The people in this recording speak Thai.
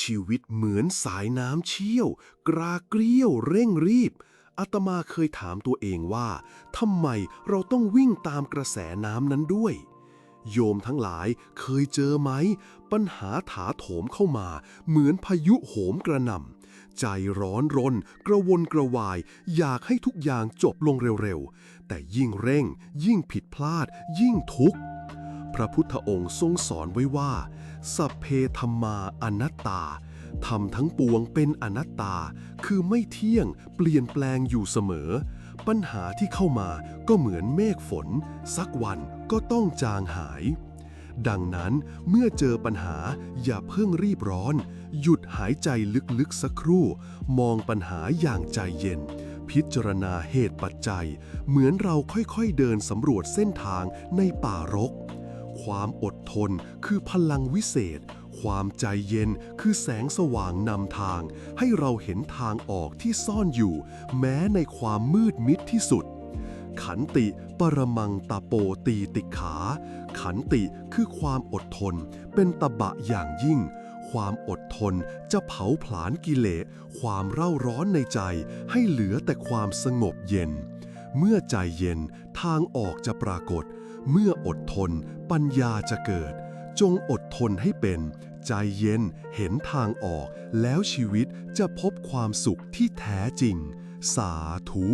ชีวิตเหมือนสายน้ำเชี่ยว กราเกลี้ยวเร่งรีบอาตมาเคยถามตัวเองว่าทำไมเราต้องวิ่งตามกระแสน้ำนั้นด้วย โยมทั้งหลายเคยเจอไหม ปัญหาถาโถมเข้ามา เหมือนพายุโหมกระหน่ำใจร้อนรน กระวนกระวาย อยากให้ทุกอย่างจบลงเร็วๆ แต่ยิ่งเร่ง ยิ่งผิดพลาด ยิ่งทุกข์ พระพุทธองค์ทรงสอนไว้ว่า สัพเพธรรมาอนัตตาธรรมทั้งปวงเป็นอนัตตา คือไม่เที่ยง เปลี่ยนแปลงอยู่เสมอ ปัญหาที่เข้ามาก็เหมือนเมฆฝน สักวันก็ต้องจางหาย ดังนั้นเมื่อเจอปัญหาอย่าเพิ่งรีบร้อน หยุดหายใจลึกๆสักครู่ มองปัญหาอย่างใจเย็น พิจารณาเหตุปัจจัย เหมือนเราค่อยๆเดินสำรวจเส้นทางในป่ารก ความอดทนคือพลังวิเศษ ความใจเย็นคือแสงสว่างนำทาง ให้เราเห็นทางออกที่ซ่อนอยู่ แม้ในความมืดมิดที่สุด ขันติปรมังตะโปตีติขา ขันติคือความอดทน เป็นตบะอย่างยิ่งความอดทนจะเผาผลาญกิเลสความเร่าร้อนในใจให้เหลือแต่ความสงบเย็น เมื่อใจเย็นทางออกจะปรากฏ เมื่ออดทน ปัญญาจะเกิด จงอดทนให้เป็น ใจเย็นเห็นทางออก แล้วชีวิตจะพบความสุขที่แท้จริง สาธุ